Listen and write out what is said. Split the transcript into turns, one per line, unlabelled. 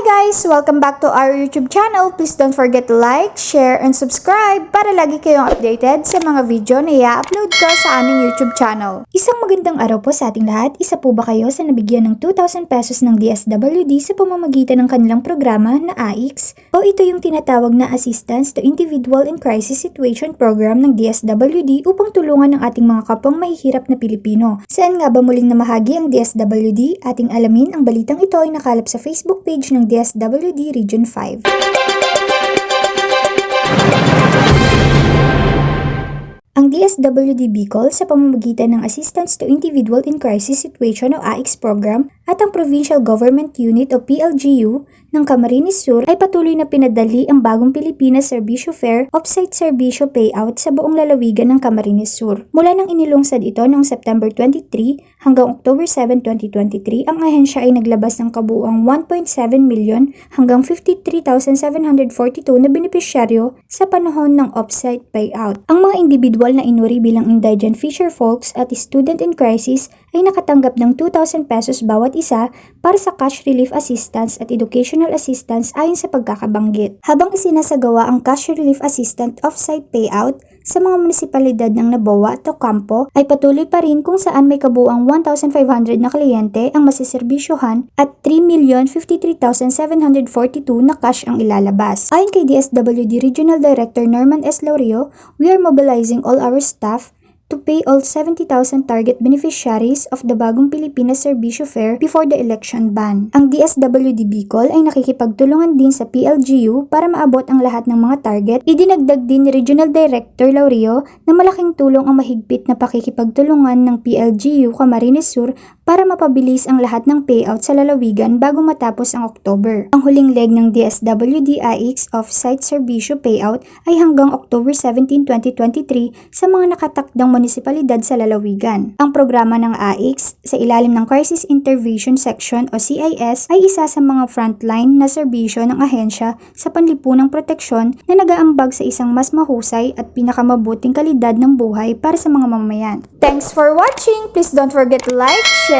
guys! Welcome back to our YouTube channel. Please don't forget to like, share, and subscribe para lagi kayong updated sa mga video na i-upload ko sa aming YouTube channel. Isang magandang araw po sa ating lahat. Isa po ba kayo sa nabigyan ng 2,000 pesos ng DSWD sa pamamagitan ng kanilang programa na AIX? O ito yung tinatawag na Assistance to Individual in Crisis Situation Program ng DSWD upang tulungan ang ating mga kapwang mahihirap na Pilipino. Saan nga ba muling namahagi ang DSWD? Ating alamin ang balitang ito ay nakalap sa Facebook page ng DSWD Region 5. Ang DSWD Bicol sa pamamagitan ng Assistance to Individual in Crisis Situation o AIX program at ang Provincial Government Unit o PLGU ng Camarines Sur ay patuloy na pinadali ang bagong Pilipinas Serbisyo Fair Offsite Serbisyo Payout sa buong lalawigan ng Camarines Sur. Mula nang inilungsad ito noong September 23 hanggang October 7, 2023, ang ahensya ay naglabas ng kabuuang 1.7 million hanggang 53,742 na benepisyaryo sa panahon ng offsite payout. Ang mga individual na inuri bilang indigent fisher folks at student in crisis ay nakatanggap ng 2,000 pesos bawat isa para sa cash relief assistance at educational assistance ayon sa pagkakabanggit. Habang isinasagawa ang cash relief assistant offsite payout sa mga munisipalidad ng Naboa at Ocampo ay patuloy pa rin kung saan may kabuang 1,500 na kliyente ang masiservisyohan at 3,053,742 na cash ang ilalabas. Ayon kay DSWD Regional Director Norman S. Laurio, we are mobilizing all our staff to pay all 70,000 target beneficiaries of the Bagong Pilipinas Serbisyo Fair before the election ban. Ang DSWD Bicol ay nakikipagtulungan din sa PLGU para maabot ang lahat ng mga target. Idinagdag din ni Regional Director Laurio na malaking tulong ang mahigpit na pakikipagtulungan ng PLGU Camarines Sur para mapabilis ang lahat ng payout sa lalawigan bago matapos ang October. Ang huling leg ng DSWD AX Offsite Serbisyo Payout ay hanggang October 17, 2023 sa mga nakatakdang munisipalidad sa lalawigan. Ang programa ng AX sa ilalim ng Crisis Intervention Section o CIS ay isa sa mga frontline na serbisyo ng ahensya sa panlipunang proteksyon na nagaambag sa isang mas mahusay at pinakamabuting kalidad ng buhay para sa mga mamamayan. Thanks for watching! Please don't forget to like,